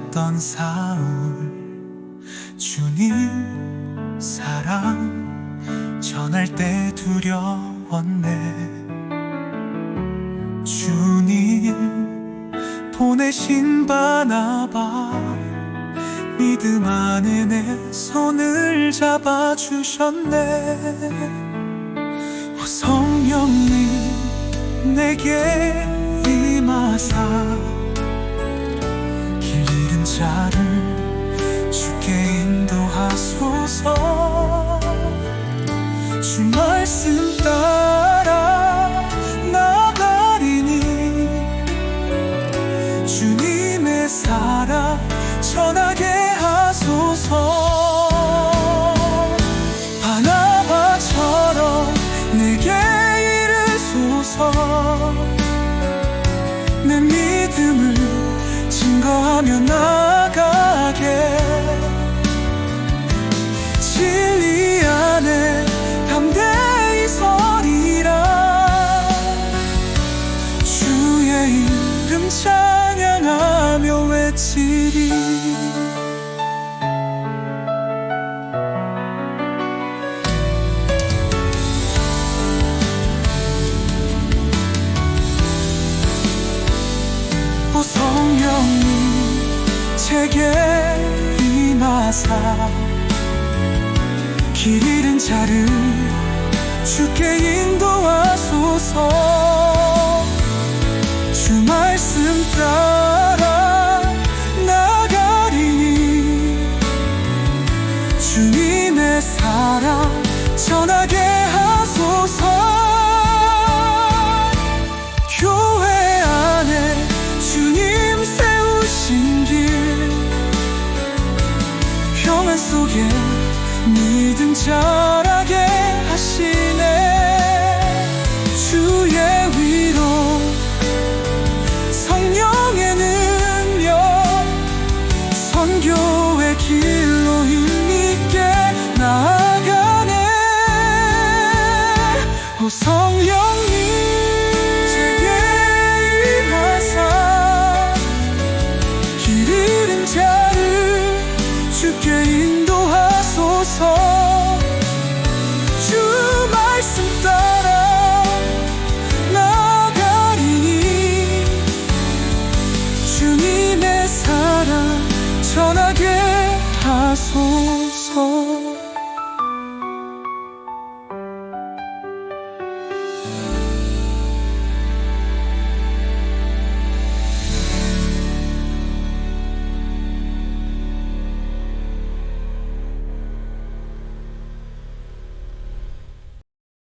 의심받던 사울. 주님 사랑 전할 때 두려웠네. 주님 보내신 바나바 믿음 안에 내 손을 잡아주셨네. 오 성령님 내게 임하사 자를 주께 인도하소서 찬양하며 외치리 오 성령님 제게 임하사 길 잃은 자를 주께 인도하소서 따라 나가리니 주님의 사랑 전하게 하소서. 교회 안에 주님 세우신 길. 평안 속에 믿음 자라게 하시 선교의 길로 힘있게 나아가네 전하게 하소서